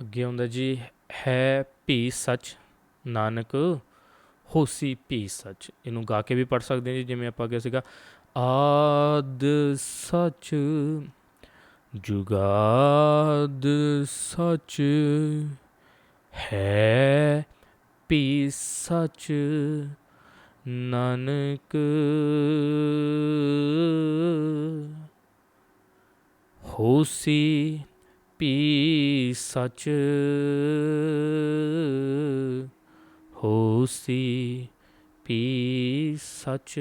ਅੱਗੇ ਆਉਂਦਾ ਜੀ, ਹੈ ਭੀ ਸੱਚ, ਨਾਨਕ ਹੋਸੀ ਭੀ ਸੱਚ। ਇਹਨੂੰ ਗਾ ਕੇ ਵੀ ਪੜ ਸਕਦੇ ਹਾਂ ਜੀ, ਜਿਵੇਂ ਆਪਾਂ ਕਿਹਾ ਸੀਗਾ, ਆਦ ਸੱਚ, ਜੁਗਾਦ ਸੱਚ, ਹੈ ਪੀ ਸੱਚ, ਨਾਨਕ ਹੋਸੀ ਭੀ ਸੱਚ ਹੋਸੀ ਭੀ ਸੱਚ।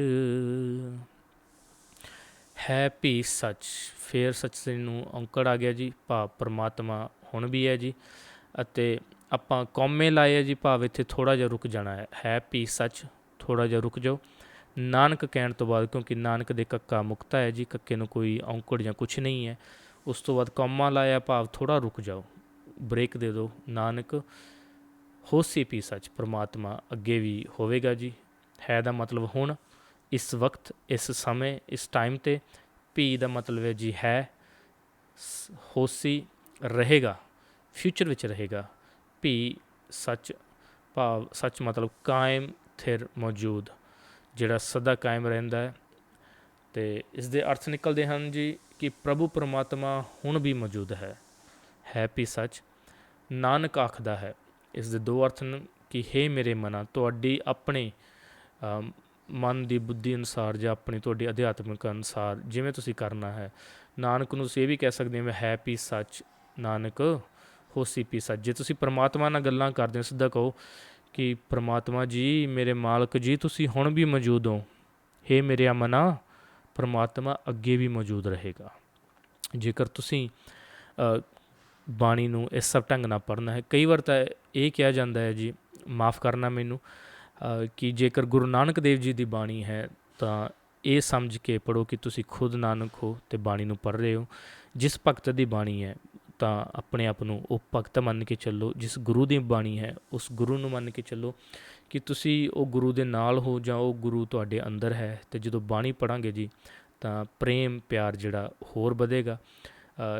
ਹੈ ਭੀ ਸੱਚ, ਫੇਰ ਸੱਚ ਦੇ ਨੂੰ ਔਂਕੜ ਆ ਗਿਆ ਜੀ, ਭਾਵ ਪ੍ਰਮਾਤਮਾ ਹੁਣ ਵੀ ਹੈ ਜੀ। ਅਤੇ ਆਪਾਂ ਕੌਮੇ ਲਾਏ ਆ ਜੀ, ਭਾਵ ਇੱਥੇ ਥੋੜਾ ਜਿਹਾ ਰੁਕ ਜਾਣਾ ਹੈ। ਹੈ ਭੀ ਸੱਚ ਥੋੜਾ ਜਿਹਾ ਰੁਕ ਜਾਓ। ਨਾਨਕ ਕਹਿਣ ਤੋਂ ਬਾਅਦ, ਕਿਉਂਕਿ ਨਾਨਕ ਦੇ ਕੱਕਾ ਮੁਕਤਾ ਹੈ ਜੀ, ਕੱਕੇ ਨੂੰ ਕੋਈ ਔਂਕੜ ਜਾਂ ਕੁਝ ਨਹੀਂ ਹੈ। ਉਸ ਤੋਂ ਬਾਅਦ ਕੌਮਾ ਲਾਇਆ ਭਾਵ ਥੋੜਾ ਰੁਕ ਜਾਓ, ਬ੍ਰੇਕ ਦੇ ਦਿਓ, ਨਾਨਕ ਹੋਸੀ ਪੀ ਸੱਚ ਪ੍ਰਮਾਤਮਾ ਅੱਗੇ ਵੀ ਹੋਵੇਗਾ ਜੀ। ਹੈ ਦਾ ਮਤਲਬ ਹੁਣ, ਇਸ ਵਕਤ, ਇਸ ਸਮੇਂ, ਇਸ ਟਾਈਮ ਤੇ ਪੀ ਦਾ ਮਤਲਬ ਹੈ ਜੀ ਹੈ, ਸ- ਹੋਸੀ ਰਹੇਗਾ, ਫਿਊਚਰ ਵਿੱਚ ਰਹੇਗਾ ਪੀ ਸੱਚ ਭਾਵ, ਸੱਚ ਮਤਲਬ ਕਾਇਮ ਥਿਰ ਮੌਜੂਦ, ਜਿਹੜਾ ਸਦਾ ਕਾਇਮ ਰਹਿੰਦਾ ਹੈ। ਤੇ ਇਸ ਦੇ ਅਰਥ ਨਿਕਲਦੇ ਹਨ ਜੀ ਕਿ ਪ੍ਰਭੂ ਪਰਮਾਤਮਾ ਹੁਣ ਵੀ ਮੌਜੂਦ ਹੈ। ਹੈਪੀ ਸੱਚ, ਨਾਨਕ ਆਖਦਾ ਹੈ ਇਸ ਦੇ ਦੋ ਅਰਥ ਨੇ ਕਿ हे ਮੇਰੇ ਮਨਾ, ਤੁਹਾਡੀ ਆਪਣੇ ਮਨ ਦੀ ਬੁੱਧੀ ਅਨੁਸਾਰ ਜਾਂ ਆਪਣੀ ਤੁਹਾਡੀ ਅਧਿਆਤਮਿਕ ਅਨੁਸਾਰ ਜਿਵੇਂ ਤੁਸੀਂ ਕਰਨਾ ਹੈ। ਨਾਨਕ ਨੂੰ ਤੁਸੀਂ ਇਹ ਵੀ ਕਹਿ ਸਕਦੇ ਹਾਂ, ਹੋ ਹੈਪੀ ਸੱਚ, ਨਾਨਕ ਹੋਸੀ ਪੀ ਸੱਚ। ਜੇ ਤੁਸੀਂ ਪ੍ਰਮਾਤਮਾ ਨਾਲ ਗੱਲਾਂ ਕਰਦੇ ਹੋ, ਸਿੱਧਾ ਕਹੋ ਕਿ, ਪ੍ਰਮਾਤਮਾ ਜੀ, ਮੇਰੇ ਮਾਲਕ ਜੀ, ਤੁਸੀਂ ਹੁਣ ਵੀ ਮੌਜੂਦ ਹੋ। हे ਮੇਰੇ ਮਨਾ ਪਰਮਾਤਮਾ ਅੱਗੇ ਵੀ ਮੌਜੂਦ ਰਹੇਗਾ। ਜੇਕਰ ਤੁਸੀਂ ਬਾਣੀ ਨੂੰ ਇਸ ਸਭ ਢੰਗ ਨਾਲ ਪੜ੍ਹਨਾ ਹੈ, ਕਈ ਵਾਰ ਤਾਂ ਇਹ ਕਿਹਾ ਜਾਂਦਾ ਹੈ ਜੀ, ਮਾਫ ਕਰਨਾ ਮੈਨੂੰ ਕਿ ਜੇਕਰ ਗੁਰੂ ਨਾਨਕ ਦੇਵ ਜੀ ਦੀ ਬਾਣੀ ਹੈ, ਤਾਂ ਇਹ ਸਮਝ ਕੇ ਪੜੋ ਕਿ ਤੁਸੀਂ ਖੁਦ ਨਾਨਕ ਹੋ ਤੇ ਬਾਣੀ ਨੂੰ ਪੜ੍ਹ ਰਹੇ ਹੋ। ਜਿਸ ਭਗਤ ਦੀ ਬਾਣੀ ਹੈ ਤਾਂ ਆਪਣੇ ਆਪ ਨੂੰ ਉਹ ਭਗਤ ਮੰਨ ਕੇ ਚੱਲੋ, ਜਿਸ ਗੁਰੂ ਦੀ ਬਾਣੀ ਹੈ, ਉਸ ਗੁਰੂ ਨੂੰ ਮੰਨ ਕੇ ਚੱਲੋ ਕਿ ਤੁਸੀਂ ਉਹ ਗੁਰੂ ਦੇ ਨਾਲ ਹੋ ਜਾਂ ਉਹ ਗੁਰੂ ਤੁਹਾਡੇ ਅੰਦਰ ਹੈ ਤੇ ਜਦੋਂ ਬਾਣੀ ਪੜਾਂਗੇ ਜੀ, ਤਾਂ ਪ੍ਰੇਮ ਪਿਆਰ ਜਿਹੜਾ ਹੋਰ ਵਧੇਗਾ।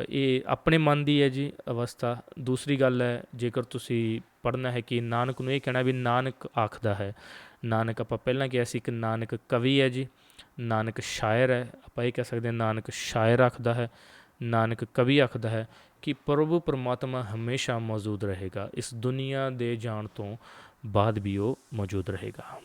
ਇਹ ਆਪਣੇ ਮਨ ਦੀ ਹੈ ਜੀ ਅਵਸਥਾ। ਦੂਸਰੀ ਗੱਲ ਹੈ, ਜੇਕਰ ਤੁਸੀਂ ਪੜ੍ਹਨਾ ਹੈ ਕਿ ਨਾਨਕ ਨੂੰ ਇਹ ਕਹਿਣਾ ਵੀ ਨਾਨਕ ਆਖਦਾ ਹੈ, ਨਾਨਕ ਆਪਾਂ ਪਹਿਲਾਂ ਕਿਹਾ ਸੀ ਕਿ ਨਾਨਕ ਕਵੀ ਹੈ ਜੀ, ਨਾਨਕ ਸ਼ਾਇਰ ਹੈ, ਆਪਾਂ ਇਹ ਕਹਿ ਸਕਦੇ ਹਾਂ ਨਾਨਕ ਸ਼ਾਇਰ ਆਖਦਾ ਹੈ। ਨਾਨਕ ਕਵੀ ਆਖਦਾ ਹੈ ਕਿ ਪ੍ਰਭੂ ਪਰਮਾਤਮਾ ਹਮੇਸ਼ਾ ਮੌਜੂਦ ਰਹੇਗਾ। ਇਸ ਦੁਨੀਆ ਦੇ ਜਾਣ ਤੋਂ ਬਾਅਦ ਵੀ ਉਹ ਮੌਜੂਦ ਰਹੇਗਾ।